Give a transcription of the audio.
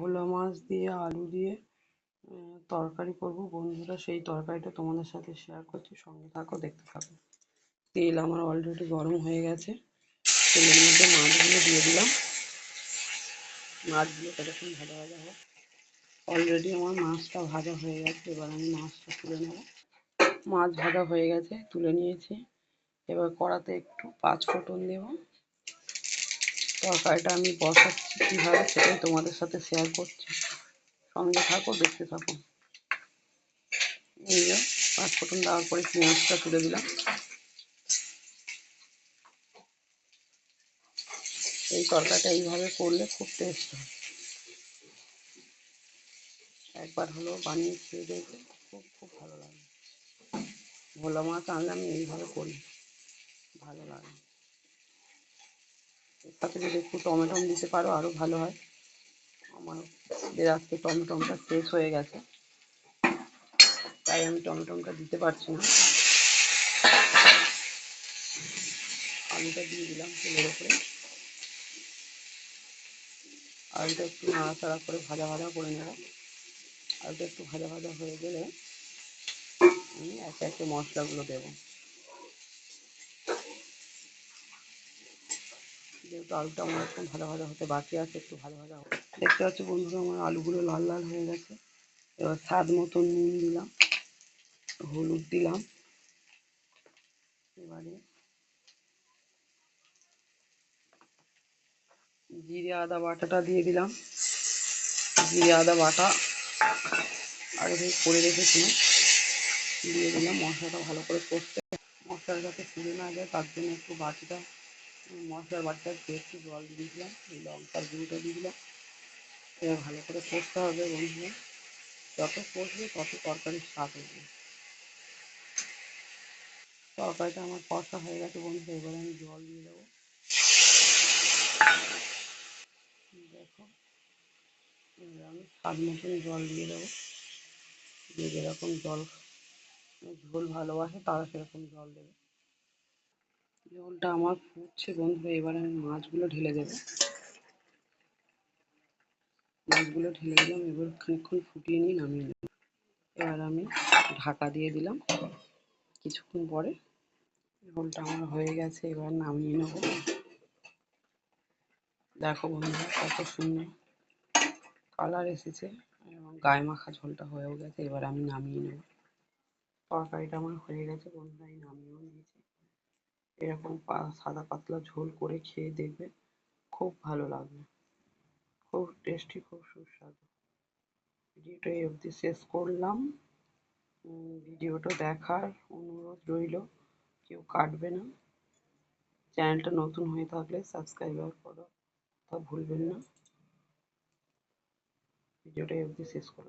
ভোলা মাছ দিয়ে, আলু দিয়ে তরকারি করব। বন্ধুরা, সেই তরকারিটা তোমাদের সাথে শেয়ার করছি। সঙ্গে থাকো, দেখতে থাকো। তেল আমার অলরেডি গরম হয়ে গেছে। তেলের মধ্যে মাছগুলো দিয়ে দিলাম। মাছগুলো কতক্ষণ ভাজা ভাজা হোক অলরেডি আমার মাছটা ভাজা হয়ে গেছে। এবার আমি মাছটা তুলে নেব। মাছ ভাজা হয়ে গেছে, তুলে নিয়েছি। এবার কড়াতে একটু পাঁচ ফোড়ন দেব। তরকারিটা আমি বসাচ্ছি কীভাবে সেটাই তোমাদের সাথে শেয়ার করছি। সঙ্গে থাকো, দেখতে থাকো। এই যে, পাঁচ ফোড়ন দেওয়ার পরে পেঁয়াজটা তুলে দিলাম। এই তরকারিটা এইভাবে করলে খুব টেস্ট হয়। একবার হলেও বানিয়ে খেয়ে দেখবে, খুব খুব ভালো লাগে। ভোলা মাছ আনলে আমি এইভাবে করি, ভালো লাগে। সাথে যদি একটু টমেটম দিতে পারো আরও ভালো হয়। আমার আজকে টমেটমটা শেষ হয়ে গেছে, তাই আমি টমেটমটা দিতে পারছি না। আলুটা দিয়ে দিলাম তেলের ওপরে। আলুটা একটু নাড়াচাড়া করে ভাজা ভাজা করে নেব। আলুটা একটু ভাজা ভাজা হয়ে গেলে আমি একে একে মশলাগুলো দেবো। যেহেতু আলুটা আমার একটু ভাজা ভাজা হতে বাকি আছে, একটু ভাজা ভাজা দেখতে পাচ্ছি বন্ধুরা, আমার আলুগুলো লাল লাল হয়ে গেছে। এবার স্বাদ মতো নুন দিলাম, হলুদ দিলাম। এবারে জিরে, আদা বাটাটা দিয়ে দিলাম। জিরে, আদা বাটা আগে থেকে করে রেখেছিলাম। দিয়ে দিলাম মশলাটা ভালো করে কষতে। মশলাটা যাতে পুড়ে না যায়, তার জন্য একটু বাটিটা মশলার বাটিটা দিয়ে একটু জল দিয়ে এই লঙ্কার গুঁড়োটা দিয়ে দিলাম। এবার ভালো করে কষতে হবে বন্ধুরা। যত কষবে তত তরকারির স্বাদ হবে। তরকারিটা আমার কষা হয়ে গেছে বন্ধুরা, এবারে আমি জল দিয়ে দেবো। দেখো আমি স্বাদ মতন জল দিয়ে দেবো। যে যেরকম জল ঝোল ভালোবাসে তারা সেরকম জল দেবে। ঝোলটা আমার ফুটছে বন্ধুরা এবার আমি মাছগুলো ঢেলে দেবো। মাছগুলো ঢেলে দিলাম, এবার খানিকক্ষণ ফুটিয়ে নিয়ে নামিয়ে নিলাম এবার আমি ঢাকা দিয়ে দিলাম কিছুক্ষণ পরে। ঝোলটা আমার হয়ে গেছে, এবার নামিয়ে নেব। দেখো বন্ধুরা কত সুন্দর কালার এসেছে, এবং গায়ে মাখা ঝোলটা হয়েও গেছে, এবার আমি নামিয়ে নেব। তরকারিটা আমার হয়ে গেছে বন্ধুরা আমি নামিয়েও নিয়েছি। এরকম সাদা পাতলা ঝোল করে খেয়ে দেখবে খুব ভালো লাগবে। খুব টেস্টি খুব সুস্বাদু। ভিডিওটা এই অবধি শেষ করলাম। ভিডিওটা দেখার অনুরোধ রইল, কেউ কাটবে না। চ্যানেলটা নতুন হয়ে থাকলে সাবস্ক্রাইবার করো তা ভুলবেন না। ভিডিওটা এই অবধি শেষ করলাম।